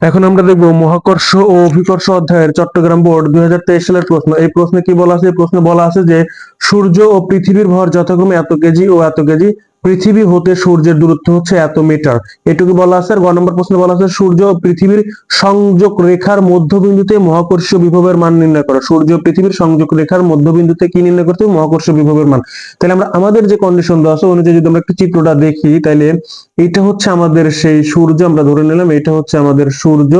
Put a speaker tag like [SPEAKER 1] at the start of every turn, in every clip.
[SPEAKER 1] এখন আমরা দেখব মহাকর্ষ ও অভিকর্ষ অধ্যায়ের চট্টগ্রাম বোর্ড দুই হাজার তেইশ সালের প্রশ্ন। এই প্রশ্নে কি বলা আছে? এই প্রশ্নে বলা আছে যে সূর্য ও পৃথিবীর ভর যথাক্রমে এত কেজি ও এত কেজি পৃথিবী হতে সূর্যের দূরত্ব হচ্ছে এত মিটার। এটুকু বলা আছে, আর গ নম্বর প্রশ্নে বলা আছে, সূর্য পৃথিবীর সংযোগ রেখার মধ্যবিন্দুতে মহাকর্ষীয় বিভবের মান নির্ণয় করো। সূর্য পৃথিবীর সংযোগ রেখার মধ্যবিন্দুতে কি নির্ণয় করতে হবে? মহাকর্ষীয় বিভবের মান। তাহলে আমরা আমাদের যে কন্ডিশন দেওয়া আছে, অনুযায়ী যদি আমরা একটা চিত্রটা দেখি, তাহলে এটা হচ্ছে আমাদের সেই সূর্য, আমরা ধরে নিলাম এটা হচ্ছে আমাদের সূর্য,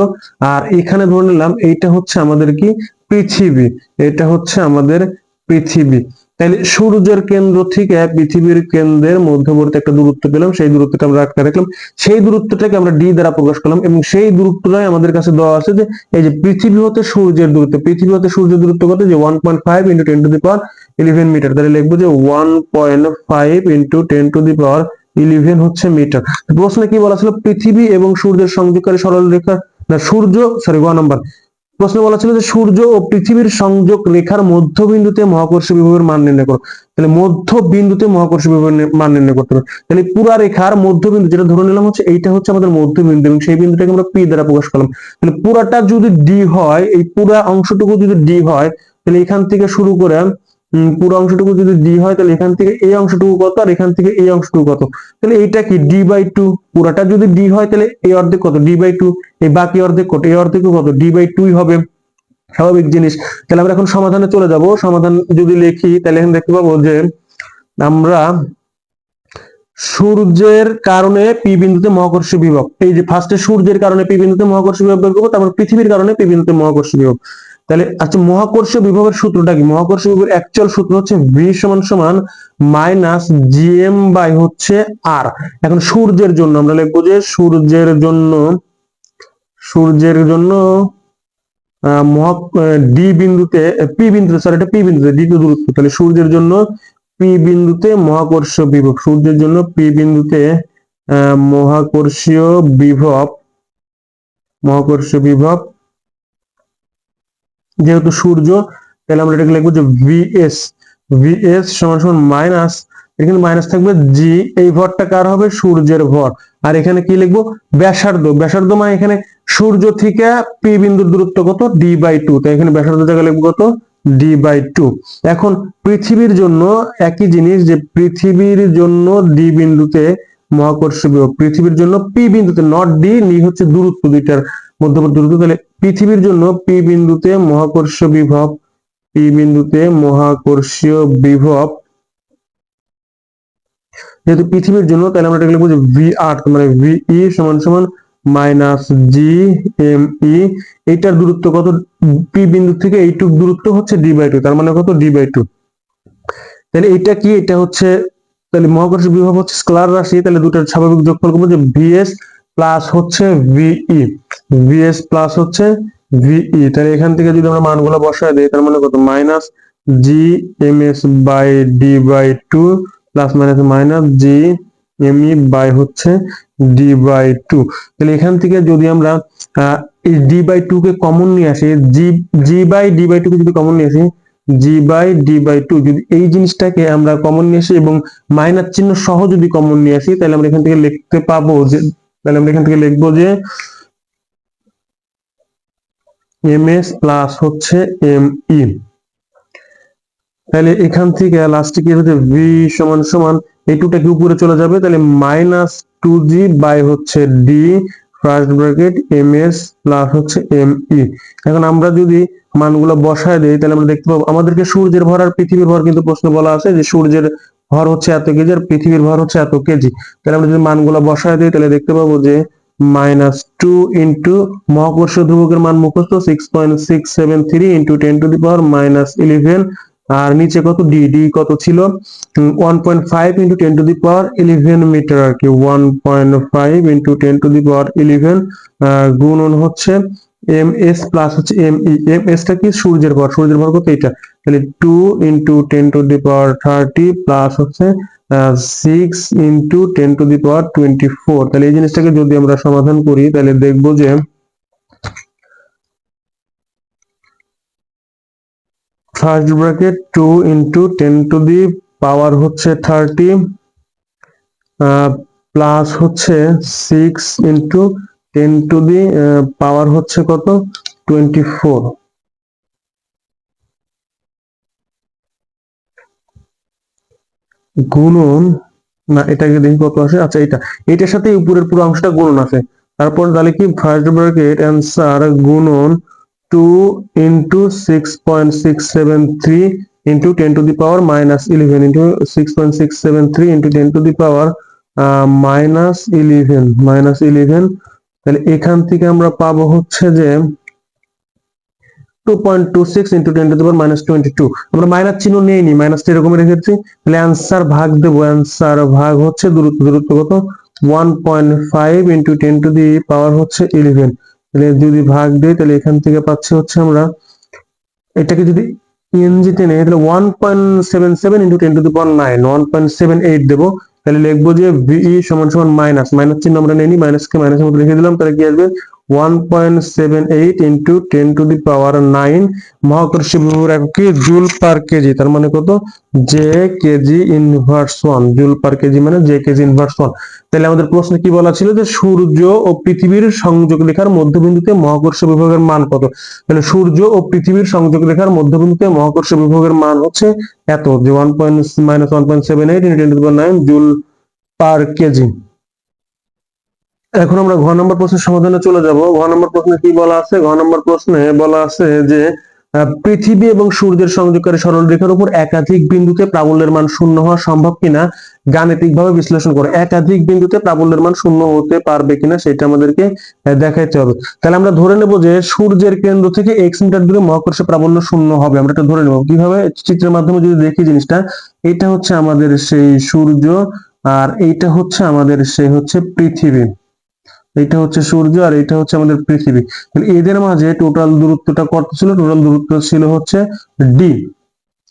[SPEAKER 1] আর এখানে ধরে নিলাম এইটা হচ্ছে আমাদের কি? পৃথিবী। এটা হচ্ছে আমাদের পৃথিবী। তাহলে সূর্যের কেন্দ্র থেকে পৃথিবীর কেন্দ্রের মধ্যবর্তী একটা দূরত্ব পেলাম, সেই দূরত্বটা আমরা আটকে রাখলাম। সেই দূরত্বটাকে আমরা ডি দ্বারা প্রকাশ করলাম এবং সেই দূরত্বটাই আমাদের কাছে দেওয়া আছে যে, এই যে পৃথিবী হতে সূর্যের দূরত্ব, পৃথিবী হতে সূর্যের দূরত্ব কত? যে one point five into ten to the power eleven metre তাহলে লিখব যে one point five into ten to the power eleven হচ্ছে মিটার প্রশ্নে কি বলা ছিল? পৃথিবী এবং সূর্যের সংযোগকারী সরল রেখা না, সূর্য সরি ওয়ান নাম্বার প্রশ্নে বলা ছিল যে সূর্য ও পৃথিবীর সংযোগ রেখার মধ্যবিন্দুতে মহাকর্ষ বিভবের মান নির্ণয় করো। তাহলে মধ্য বিন্দুতে মহাকর্ষ বিভবের মান নির্ণয় করতে হবে। তাহলে পুরা রেখার মধ্যবিন্দু যেটা ধরে নিলাম হচ্ছে এইটা হচ্ছে আমাদের মধ্যবিন্দু এবং সেই বিন্দুটাকে আমরা পি দ্বারা প্রকাশ করলাম। তাহলে পুরাটা যদি ডি হয়, এই পুরা অংশটুকু যদি ডি হয়, তাহলে এখান থেকে শুরু করে পুরো অংশটুকু যদি ডি হয়, তাহলে এখান থেকে এই অংশটুকু কত আর এখান থেকে এই অংশটুকু কত? তাহলে এইটা কি? ডি বাই টু পুরাটা যদি ডি হয়, তাহলে এই অর্ধেক কত? ডি বাই টু এই বাকি অর্ধেক কত? এই অর্ধেক কত? ডি বাই টুই হবে। স্বাভাবিক জিনিস। তাহলে আমরা এখন সমাধানে চলে যাব। সমাধান যদি লিখি, তাহলে এখানে দেখতে পাবো যে আমরা সূর্যের কারণে পি বিন্দুতে মহাকর্ষ বিভব, এই যে ফার্স্টে সূর্যের কারণে পি বিন্দুতে মহাকর্ষ বিভব বের করব, তারপর পৃথিবীর কারণে পি বিন্দুতে মহাকর্ষ বিভব। তাহলে আচ্ছা মহাকর্ষ বিভবের সূত্রটা কি? মহাকর্ষ বিভবের অ্যাকচুয়াল সূত্র হচ্ছে ভি সমান সমান মাইনাস জিএম বাই হচ্ছে আর এখন সূর্যের জন্য আমরা লিখব যে সূর্যের জন্য সূর্যের জন্য মহা ডি বিন্দুতে পি বিন্দুতে সরি এটা পি বিন্দুতে ডি দূরত্ব। তাহলে সূর্যের জন্য পি বিন্দুতে মহাকর্ষ বিভব, সূর্যের জন্য পি বিন্দুতে মহাকর্ষীয় বিভব, মহাকর্ষ বিভব যেহেতু সূর্য, তাহলে আমরা এটাকে লিখব যে ভিএস ভিএস সমান সমান মাইনাস এখানে মাইনাস থাকবে জি এই ভরটা কার হবে? সূর্যের ভর। আর এখানে কি লিখব? ব্যাসার্ধ। ব্যাসার্ধ মানে এখানে সূর্য থেকে পি বিন্দুর দূরত্ব কত? ডি বাই টু তাই এখানে ব্যাসার্ধ জায়গা লিখব কত? ডি বাই টু এখন পৃথিবীর জন্য একই জিনিস যে পৃথিবীর জন্য ডি বিন্দুতে মহাকর্ষ পৃথিবীর জন্য পি বিন্দুতে নট ডি নি হচ্ছে দূরত্ব দুইটার। মধ্যবর্তী দূরত্ব তাহলে পৃথিবীর জন্য পি বিন্দুতে মহাকর্ষ বিভব, পি বিন্দুতে মহাকর্ষীয় বিভব। যেহেতু পৃথিবীর জন্য, তাহলে আমরা এটা যে ভি আট মানে ভিই সমান সমান মাইনাস জি এম ই এইটার দূরত্ব কত? পি বিন্দু থেকে এইটুক দূরত্ব হচ্ছে ডি বাই টু তার মানে কত? ডি বাই টু তাহলে এটা কি? এটা হচ্ছে, তাহলে মহাকর্ষ বিভব হচ্ছে স্কেলার রাশি, তাহলে দুটার স্বাভাবিক যোগফল করব যে ভিএস প্লাস হচ্ছে ভিই ভিএস প্লাস হচ্ছে ভিই তাহলে এখান থেকে যদি আমরা মানগুলো বসায় দিই, তার মানে কত? Minus G M S by D by two plus minus minus G M E by হচ্ছে ডি বাই টু তাহলে এখান থেকে যদি আমরা এই ডি বাই টু কে কমন নিয়ে আসি G G by D by two কে যদি কমন নিয়ে আসি G by D by two যদি এই জিনিসটাকে আমরা কমন নিয়ে আসি এবং মাইনাস চিহ্ন সহ যদি কমন নিয়ে আসি, তাহলে আমরা এখান থেকে লিখতে পাবো যে, তাহলে আমরা এখান থেকে লিখব যে এম এস প্লাস হচ্ছে এম ই তাহলে এখান থেকে লাস্টে কি হচ্ছে? ভি সমান সমান, এই টুটা কি উপরে চলে যাবে? তাহলে মাইনাস টু জি বাই হচ্ছে D first bracket M S plus হচ্ছে এম ই এখন আমরা যদি মানগুলো বসায় দেই, তাহলে আমরা দেখতে পাবো, আমাদেরকে সূর্যের ভর আর পৃথিবীর ভর কিন্তু প্রশ্ন বলা আছে যে সূর্যের ভর হচ্ছে এত কেজি আর পৃথিবীর ভর হচ্ছে এত কেজি। তাহলে আমরা যদি মানগুলো বসায় দিই, তাহলে দেখতে পাবো যে মাইনাস টু ইন্টু মহাকর্ষ ধ্রুবকের মান মুখস্থ six point six seven three into ten to the power minus eleven আর নিচে কত? ডি ডি কত ছিল? One point five into ten to the power eleven metre আর কি। One point five into ten to the power eleven গুণন হচ্ছে M S plus হচ্ছে M E M এসটা কি? সূর্যের ভর। সূর্যের ভর কত? এটা তাহলে two into ten to the power thirty plus হচ্ছে six into ten to the power twenty four তাহলে এই জিনিসটাকে যদি আমরা সমাধান করি, তাহলে দেখব যে first bracket two into ten to the power হচ্ছে থার্টি প্লাস হচ্ছে six into ten to the power হচ্ছে কত? টোয়েন্টি ফোর গুণন, না এটাকে দেখি কত আসে? আচ্ছা এটা এটার সাথে উপরের পুরো অংশটা গুণন আছে। তারপর তাহলে কি? ফার্স্ট ব্র্যাকেট অ্যান্সার গুণন two into six point six seven three into ten to the power minus eleven into six point six seven three into ten to the power minus eleven minus eleven তাহলে এখান থেকে আমরা পাবো হচ্ছে যে two point two six into minus minus minus তাহলে ভাগ ভাগ হচ্ছে দূরত্ব দূরত্ব কত? হচ্ছে ইলেভেন তাহলে যদি ভাগ দিই, তাহলে এখান থেকে পাচ্ছি হচ্ছে আমরা, এটাকে যদি ইএনজিতে নেই তাহলে one point seven seven into one point seven eight দেবো। তাহলে লিখব যে ভিই সমান সমান মাইনাস মাইনাস চিহ্ন আমরা নেইনি মাইনাসকে মাইনাসের মধ্যে লিখে দিলাম, তাহলে কি আসবে? One point seven eight into ten to the power nine মহাকর্ষী কি জুল পার কেজি তার মানে কত? J KG inverse one joule per KG মানে জে কেজি ইনভার্স ওয়ান তাহলে আমাদের প্রশ্নে কি বলা ছিল যে সূর্য ও পৃথিবীর সংযোগ রেখার মধ্যবিন্দুতে মহাকর্ষ বিভবের মান কত? তাহলে সূর্য ও পৃথিবীর সংযোগ রেখার মধ্যবিন্দুতে মহাকর্ষ বিভবের মান হচ্ছে এত, যে one point minus one point seven eight nine joule per KG এখন আমরা ঘ নম্বর প্রশ্নের সমাধানে চলে যাব। ঘ নম্বর প্রশ্নে কি বলা আছে? ঘ নম্বর প্রশ্নে বলা আছে যে পৃথিবী এবং সূর্যের সংযোগকারী সরল রেখার উপর একাধিক বিন্দুতে প্রাবল্যের মান শূন্য হওয়া সম্ভব কিনা? গাণিতিকভাবে বিশ্লেষণ করে। একাধিক বিন্দুতে প্রাবল্যের মান শূন্য হতে পারবে কিনা সেটা আমাদেরকে দেখাইতে হবে। তাহলে আমরা ধরে নেব যে, সূর্যের কেন্দ্র থেকে এক্স মিটার দূরে মহাকর্ষে প্রাবল্য শূন্য হবে। আমরা এটা ধরে নেব। কীভাবে? চিত্রের মাধ্যমে যদি দেখি জিনিসটা, এটা হচ্ছে আমাদের সেই সূর্য আর এইটা হচ্ছে আমাদের সেই হচ্ছে পৃথিবী। এটা হচ্ছে সূর্য আর এটা হচ্ছে আমাদের পৃথিবী। তাহলে এদের মাঝে টোটাল দূরত্বটা কত ছিল? টোটাল দূরত্ব ছিল হচ্ছে ডি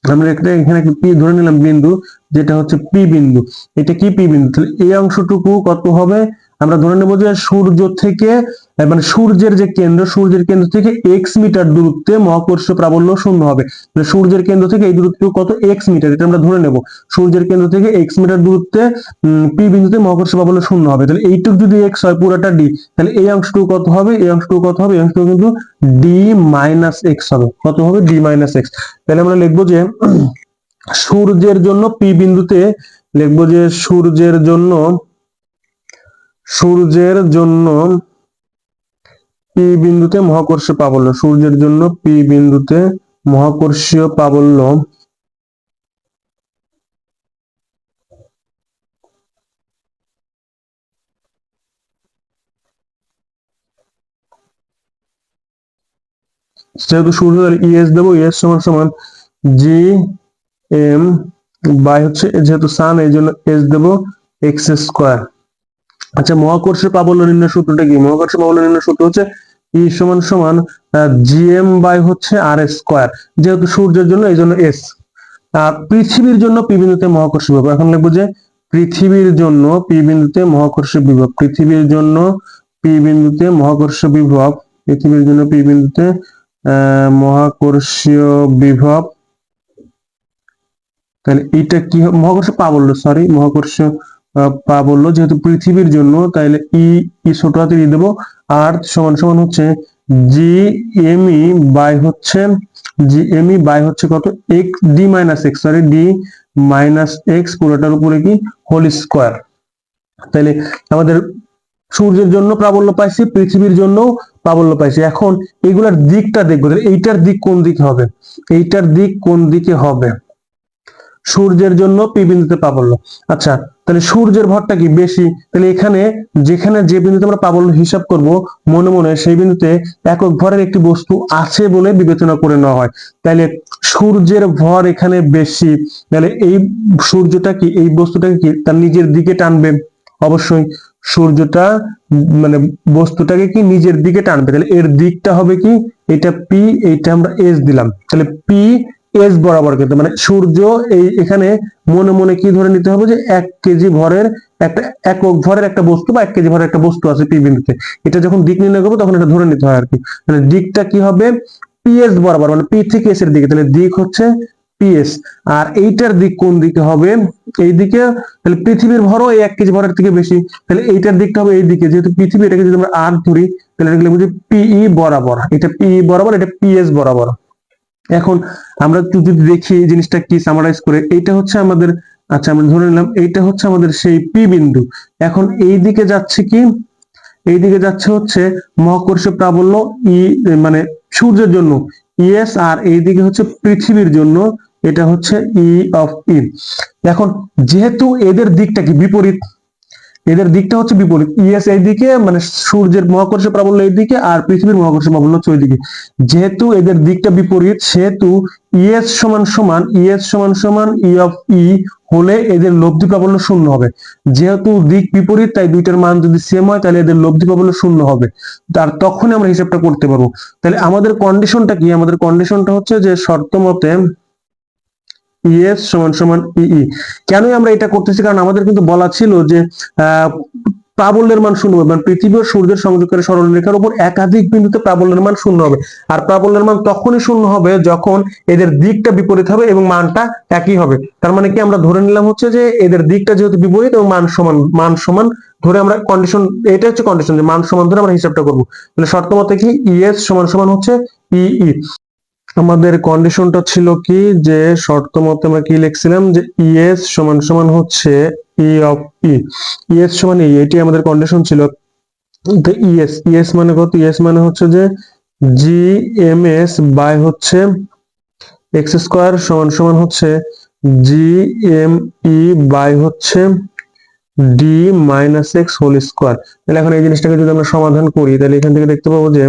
[SPEAKER 1] আমরা একটা এখানে পি ধরে নিলাম বিন্দু, যেটা হচ্ছে পি বিন্দু। এটা কি পি বিন্দু? তাহলে এই অংশটুকু কত হবে? আমরা ধরে নেব যে সূর্য থেকে মানে সূর্যের যে কেন্দ্র, সূর্যের কেন্দ্র থেকে এক্স মিটার দূরত্বে মহাকর্ষ প্রাবল্য শূন্য হবে। তাহলে সূর্যের কেন্দ্র থেকে এই দূরত্ব কত? এক্স মিটার এটা আমরা ধরে নেব। সূর্যের কেন্দ্র থেকে এক্স মিটার দূরত্বে পি বিন্দুতে মহাকর্ষ প্রাবল্য শূন্য হবে। তাহলে এইটুকু যদি এক্স হয়, পুরোটা ডি তাহলে এই অংশটুকু কত হবে? এই অংশটুকু কত হবে? এই অংশটুকু কিন্তু ডি মাইনাস এক্স হবে। কত হবে? ডি মাইনাস এক্স তাহলে আমরা লিখব যে সূর্যের জন্য পি বিন্দুতে, লিখব যে সূর্যের জন্য সূর্যের জন্য পি বিন্দুতে মহাকর্ষীয় প্রাবল্য। সূর্যের জন্য পি বিন্দুতে মহাকর্ষীয় প্রাবল্য। যেহেতু সূর্য ইএস দেবো ইএস সমান সমান জি এম বাই হচ্ছে, যেহেতু সান এই জন্য এস দেবো এক্স স্কোয়ার আচ্ছা মহাকর্ষের প্রাবল্য নির্ণয় সূত্রটা কি? মহাকর্ষের প্রাবল্য নির্ণয় সূত্র হচ্ছে ই সমান সমান জিএম বাই হচ্ছে আর এস স্কোয়ার যেহেতু সূর্যের জন্য এই জন্য এস আর পৃথিবীর জন্য পি বিন্দুতে মহাকর্ষ বিভব। এখন লিখব যে পৃথিবীর জন্য পি বিন্দুতে মহাকর্ষ বিভব। পৃথিবীর জন্য পি বিন্দুতে মহাকর্ষ বিভব। পৃথিবীর জন্য পি বিন্দুতে মহাকর্ষীয় বিভব। তাহলে এটা কি? মহাকর্ষ প্রাবল্য সরি মহাকর্ষ আহ, প্রাবল্য যেহেতু পৃথিবীর জন্য তাহলে ই ই ছোট হাতে দিয়ে দেবো। আর সমান সমান হচ্ছে জি এমই বাই হচ্ছে জি এমই বাই হচ্ছে কত? X D minus X sorry D minus X পুরোটার উপরে কি? হোল স্কোয়ার তাহলে আমাদের সূর্যের জন্য প্রাবল্য পাইছি পৃথিবীর জন্য প্রাবল্য পাইছি। এখন এগুলার দিকটা দেখব। এইটার দিক কোন দিকে হবে? এইটার দিক কোন দিকে হবে? সূর্যের জন্য পি বিন্দুতে প্রাবল্য। আচ্ছা তাহলে সূর্যের ভরটা কি? বেশি। তাহলে এখানে যেখানে যে বিন্দুতে আমরা প্রাবল্য হিসাব করব, মনে মনে সেই বিন্দুতে একক ভরের একটি বস্তু আছে বলে বিবেচনা করে নেওয়া হয়। তাহলে সূর্যের ভর এখানে বেশি। তাহলে এই সূর্যটা কি? এই বস্তুটাকে কি? তার নিজের দিকে টানবে। অবশ্যই সূর্যটা মানে বস্তুটাকে কি নিজের দিকে টানবে? তাহলে এর দিকটা হবে কি? এটা পি এইটা আমরা এস দিলাম। তাহলে পি এস বরাবর কিন্তু মানে সূর্য এই এখানে মনে মনে কি ধরে নিতে হবে যে এক কেজি ভরের একটা একক ভরের একটা বস্তু বা এক কেজি ভরের একটা বস্তু আছে পি বিন্দুতে। এটা যখন দিক নির্ণয় করব তখন এটা ধরে নিতে হয় আর কি তাহলে দিকটা কি হবে? পিএস বরাবর মানে পি থেকে এস এর দিকে। তাহলে দিক হচ্ছে পিএস। আর এইটার দিক কোন দিকে হবে? এই দিকে। তাহলে পৃথিবীর ভরও এই এক কেজি ভরের থেকে বেশি। তাহলে এইটার দিকটা হবে এই দিকে। যেহেতু পৃথিবী এটাকে যদি আমরা আর ধরি, তাহলে পিই বরাবর। এটা পিই বরাবর, এটা পিএস বরাবর। এখন আমরা যদি দেখি জিনিসটা কি সামারাইজ করে, এইটা হচ্ছে আমাদের আচ্ছা আমরা ধরে নিলাম এইটা হচ্ছে আমাদের সেই পি বিন্দু। এখন এই দিকে যাচ্ছে কি? এই দিকে যাচ্ছে হচ্ছে মহাকর্ষ প্রাবল্য ই মানে সূর্যের জন্য। ইএস আর এই দিকে হচ্ছে পৃথিবীর জন্য। এটা হচ্ছে ই অফ ই এখন যেহেতু এদের দিকটা কি? বিপরীত। এদের দিকটা হচ্ছে বিপরীত। ইএস এই দিকে মানে সূর্যের মহাকর্ষীয় প্রাবল্য এই দিকে আর পৃথিবীর মহাকর্ষীয় প্রাবল্য হচ্ছে ওই দিকে যেহেতু এদের দিকটা বিপরীত, সেহেতু ইএস সমান সমান, ইএস সমান সমান ই অফ ই হলে এদের লব্ধি প্রাবল্য শূন্য হবে। যেহেতু দিক বিপরীত, তাই দুইটার মান যদি সেম হয়, তাহলে এদের লব্ধি প্রাবল্য শূন্য হবে। তার তখনই আমরা হিসাবটা করতে পারব। তাহলে আমাদের কন্ডিশনটা কি? আমাদের কন্ডিশনটা হচ্ছে যে শর্ত মতে ইএস সমান সমান ইই। কেনই আমরা এটা করতেছি? কারণ আমাদের কিন্তু বলা ছিল যে প্রাবল্যের মান শূন্য হবে মানে পৃথিবী ও সূর্যের সংযোগকারী সরলরেখার উপর একাধিক বিন্দুতে প্রাবল্যের মান শূন্য হবে। আর প্রাবল্যের মান তখনই শূন্য হবে যখন এদের দিকটা বিপরীত হবে এবং মানটা একই হবে। তার মানে কি আমরা ধরে নিলাম হচ্ছে যে, এদের দিকটা যেহেতু বিপরীত এবং মান সমান মান সমান ধরে আমরা কন্ডিশন এটা হচ্ছে কন্ডিশন যে মান সমান ধরে আমরা হিসাবটা করব। তাহলে শর্ত মতে কি? ইএস সমান সমান হচ্ছে ইই। আমাদের কন্ডিশনটা ছিল কি? যে শর্ত মতে আমরা কি লিখছিলাম? যে ইএস সমান সমান হচ্ছে ই অফ ই ইএস সমান ই এটি আমাদের কন্ডিশন ছিল। তো ইএস ইএস মানে কত? ইএস মানে হচ্ছে যে জি এম এস বাই হচ্ছে এক্স স্কোয়ার সমান সমান হচ্ছে জি এম ই বাই হচ্ছে D minus X whole square তাহলে এখন এই জিনিসটাকে যদি আমরা সমাধান করি, তাহলে এখান থেকে দেখতে পাবো যে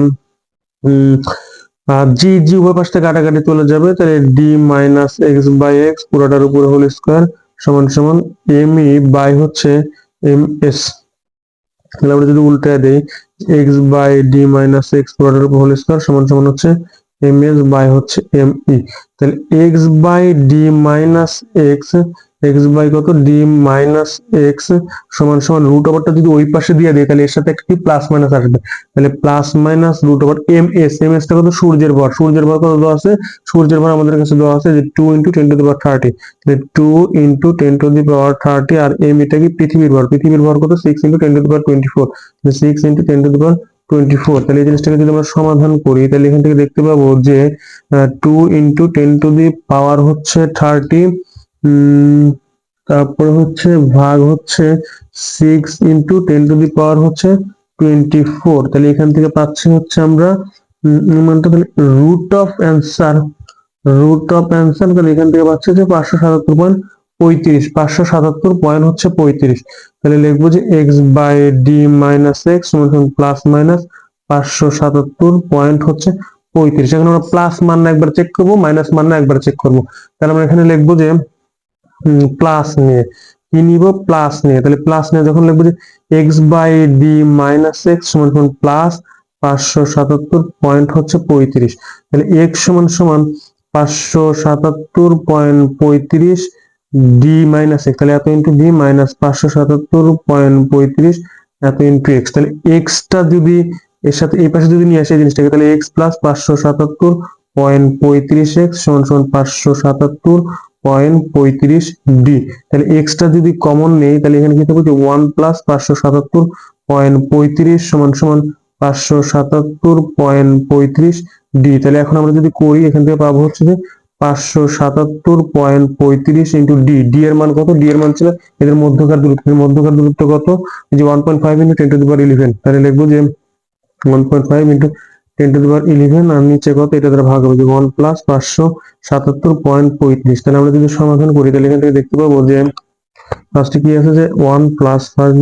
[SPEAKER 1] উম, জি জি উভয় পাশ থেকে কাটাকাটি চলে যাবে তাহলে D minus X by X পুরোটার উপরে হোল স্কোয়ার সমান সমান এম ই বাই হচ্ছে এম এস তাহলে আমরা যদি উল্টে দেই X by D minus X পুরোটার উপর হোল স্কোয়ার সমান সমান হচ্ছে এম এস বাই হচ্ছে এম ই তাহলে X by D minus X X by কত? ডি মাইনাস এক্স সমান সমান রুট ওভারটা যদি ওই পাশে দিয়ে দিই তাহলে এর সাথে একটি প্লাস মাইনাস আসবে। তাহলে plus minus root over M S M S টা কত? সূর্যের ভর। সূর্যের ভর কত দেওয়া আছে? সূর্যের ভর আমাদের কাছে দেওয়া আছে যে two into ten to the power thirty তাহলে two into ten to the power thirty R M এটা কি? পৃথিবীর ভর। পৃথিবীর ভর কত? Six into ten to the power twenty four six into ten to the power twenty four তাহলে এই জিনিসটাকে যদি আমরা সমাধান করি, তাহলে এখান থেকে দেখতে পাবো যে two into ten to the power হচ্ছে থার্টি তারপরে হচ্ছে ভাগ হচ্ছে six into ten to the power হচ্ছে টোয়েন্টি ফোর তাহলে এখান থেকে পাচ্ছি হচ্ছে আমরা মানটা তাহলে root of answer root of answer তাহলে এখান থেকে পাচ্ছি যে পাঁচশো সাতাত্তর পয়েন্ট পঁয়ত্রিশ, পাঁচশো সাতাত্তর পয়েন্ট হচ্ছে পঁয়ত্রিশ। তাহলে লিখব যে X by D minus X plus minus পাঁচশো সাতাত্তর পয়েন্ট হচ্ছে পঁয়ত্রিশ। এখন আমরা প্লাস মান না একবার চেক করব মাইনাস মান না একবার চেক করব। তাহলে আমরা এখানে লিখব যে প্লাস নিয়ে। কি নিব? প্লাস নিয়ে। তাহলে প্লাস নিয়ে যখন লিখব যে X by D minus X সমান সমান প্লাস পাঁচশো সাতাত্তর পয়েন্ট হচ্ছে পঁয়ত্রিশ। তাহলে এক্স সমান সমান পাঁচশো সাতাত্তর পয়েন্ট পঁয়ত্রিশ ডি মাইনাস এক্স তাহলে এত ইন্টু ডি মাইনাস পাঁচশো সাতাত্তর পয়েন্ট পঁয়ত্রিশ, এত ইন্টু এক্স তাহলে এক্সটা যদি এর সাথে, এই পাশে যদি নিয়ে আসে এই জিনিসটাকে, তাহলে এক্স প্লাস পাঁচশো সাতাত্তর পয়েন্ট পঁয়ত্রিশ এক্স সমান সমান পাঁচশো সাতাত্তর পঁয়ত্রিশ ডি। তাহলে এক্সটা যদি কমন নেই, তাহলে এখানে কি থাকবে ওয়ান প্লাস পাঁচশো সাতাত্তর পয়েন্ট পঁয়ত্রিশ সমান সমান পাঁচশো সাতাত্তর পয়েন্ট পঁয়ত্রিশ ডি। তাহলে এখন আমরা যদি করি, এখান থেকে পাবো হচ্ছে যে পাঁচশো সাতাত্তর পয়েন্ট পঁয়ত্রিশ ইন্টু ডি। ডি এর মান কত? ডি এর মান ছিল এদের মধ্যকার দূরত্ব। মধ্যকার দূরত্ব কত? যে one point five into ten to the eleven. তাহলে লিখব যে one point five into ten to power eleven আর নিচে কত? এটা দ্বারা ভাগ হবে যে ওয়ান প্লাস পাঁচশো সাতাত্তর পয়েন্ট পঁয়ত্রিশ। তাহলে আমরা যদি সমাধান করি, তাহলে এখান থেকে দেখতে পাবো যে ফার্স্টে কি আছে যে one plus first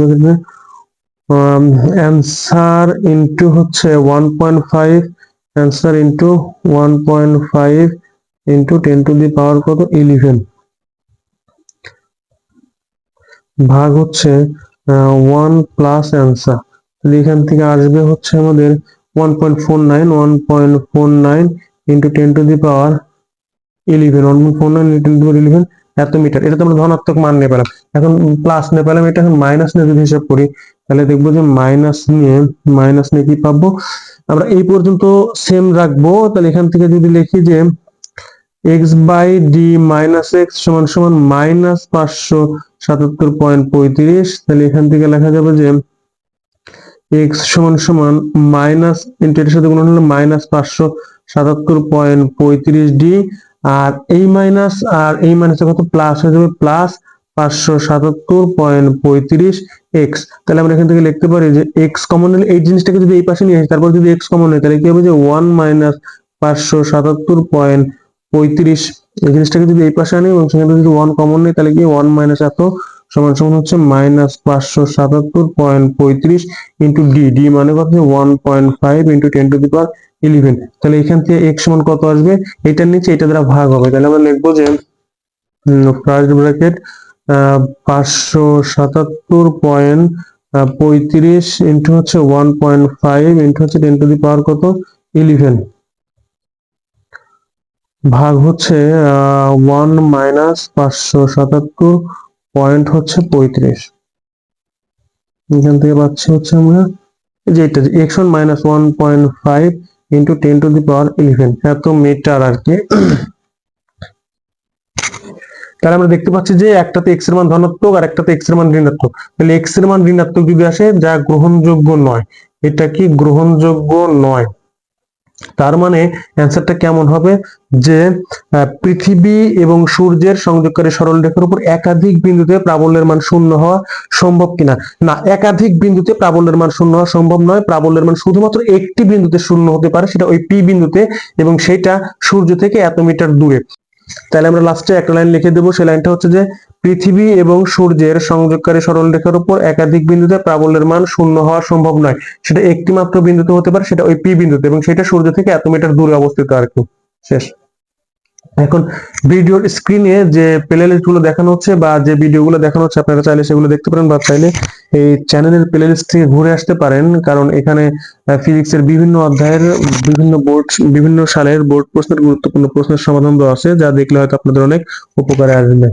[SPEAKER 1] answer into হচ্ছে one point five answer into one point five into ten to the power কত? ইলেভেন ভাগ হচ্ছে ওয়ান প্লাস অ্যান্সার তাহলে এখান থেকে আসবে হচ্ছে আমাদের one point four nine one point four nine into ten to the power eleven one point four nine ten to power eleven এত মিটার। এটা তো আমরা ধনাত্মক মান নিয়ে পেলাম। এখন প্লাস নিয়ে পেলাম, এটা এখন মাইনাস নিয়ে যদি হিসাব করি, তাহলে দেখব যে মাইনাস নিয়ে মাইনাস নিয়ে কি পাবো? আমরা এই পর্যন্ত সেম রাখব। তাহলে এখান থেকে যদি লিখি যে X by D minus X সমান সমান মাইনাস পাঁচশো সাতাত্তর পয়েন্ট পঁয়ত্রিশ, তাহলে এখান থেকে লেখা যাবে যে এক্স সমান সমান মাইনাস ইন্টু এর সাথে গুণন হলে মাইনাস পাঁচশো সাতাত্তর পয়েন্ট পঁয়ত্রিশ ডি আর এই মাইনাস আর এই মাইনাস কত? প্লাস হয়ে যাবে প্লাস পাঁচশো সাতাত্তর পয়েন্ট পঁয়ত্রিশ এক্স তাহলে আমরা এখান থেকে লিখতে পারি যে এক্স কমন হলে এই জিনিসটাকে যদি এই পাশে নিয়ে আসি, তারপর যদি এক্স কমন হয়, তাহলে কি হবে যে ওয়ান মাইনাস পাঁচশো সাতাত্তর পয়েন্ট পঁয়ত্রিশ এই জিনিসটাকে যদি এই পাশে আনি এবং সেখানে যদি ওয়ান কমন নেই তাহলে কি ওয়ান মাইনাস এত সমান সমান হচ্ছে মাইনাস পাঁচশো সাতাত্তর পয়েন্ট পঁয়ত্রিশ ইন্টু ডি ডি মানে কত? One point five into ten to the power eleven তাহলে এখান থেকে এক্স সমান কত আসবে? এটার নিচে এটা দ্বারা ভাগ হবে। তাহলে আমরা লিখব যে ফার্স্ট ব্র্যাকেট পাঁচশো সাতাত্তর পয়েন্ট পঁয়ত্রিশ ইন্টু হচ্ছে ওয়ান পয়েন্ট ফাইভ ইন্টু হচ্ছে টেন টু দি পাওয়ার কত? ইলেভেন ভাগ হচ্ছে ওয়ান মাইনাস পাঁচশো সাতাত্তর পয়েন্ট হচ্ছে পঁয়ত্রিশ। এখান থেকে পাচ্ছি হচ্ছে আমরা যে এটা one minus one point five into ten to the power eleven এত মিটার আর কি। তাহলে আমরা দেখতে পাচ্ছি যে একটাতে এক্সের মান ধনাত্মক আর একটাতে এক্সের মান ঋণাত্মক। তাহলে এক্সের মান ঋণাত্মক যদি আসে যা গ্রহণযোগ্য নয়, এটা কি গ্রহণযোগ্য নয়? তার মানে অ্যান্সারটা কেমন হবে? যে পৃথিবী এবং সূর্যের সংযোগকারী সরল রেখার উপর একাধিক বিন্দুতে প্রাবল্যের মান শূন্য হওয়া সম্ভব কিনা? না, একাধিক বিন্দুতে প্রাবল্যের মান শূন্য হওয়া সম্ভব নয়। প্রাবল্যের মান শুধুমাত্র একটি বিন্দুতে শূন্য হতে পারে, সেটা ওই পি বিন্দুতে, এবং সেটা সূর্য থেকে এত মিটার দূরে। তাহলে আমরা লাস্টে একটা লাইন লিখে দেবো। সেই লাইনটা হচ্ছে যে, পৃথিবী এবং সূর্যের সংযোগকারী সরল রেখার উপর একাধিক বিন্দুতে প্রাবল্যের মান শূন্য হওয়া সম্ভব নয়। সেটা একটি মাত্র বিন্দুতে হতে পারে, সেটা ওই পি বিন্দুতে এবং সেটা সূর্য থেকে এত মিটার দূরে অবস্থিত আর কি। শেষ। এখন ভিডিওর স্ক্রিনে যে প্লেলিস্টগুলো দেখানো হচ্ছে বা যে ভিডিও গুলো দেখানো হচ্ছে, আপনারা চাইলে সেগুলো দেখতে পারেন বা চাইলে এই চ্যানেলের প্লেলিস্ট থেকে ঘুরে আসতে পারেন। কারণ এখানে ফিজিক্সের বিভিন্ন অধ্যায়ের বিভিন্ন বোর্ড বিভিন্ন সালের বোর্ড প্রশ্নের গুরুত্বপূর্ণ প্রশ্নের সমাধান দেওয়া আছে, যা দেখলে হয়তো আপনাদের অনেক উপকারে আসবে।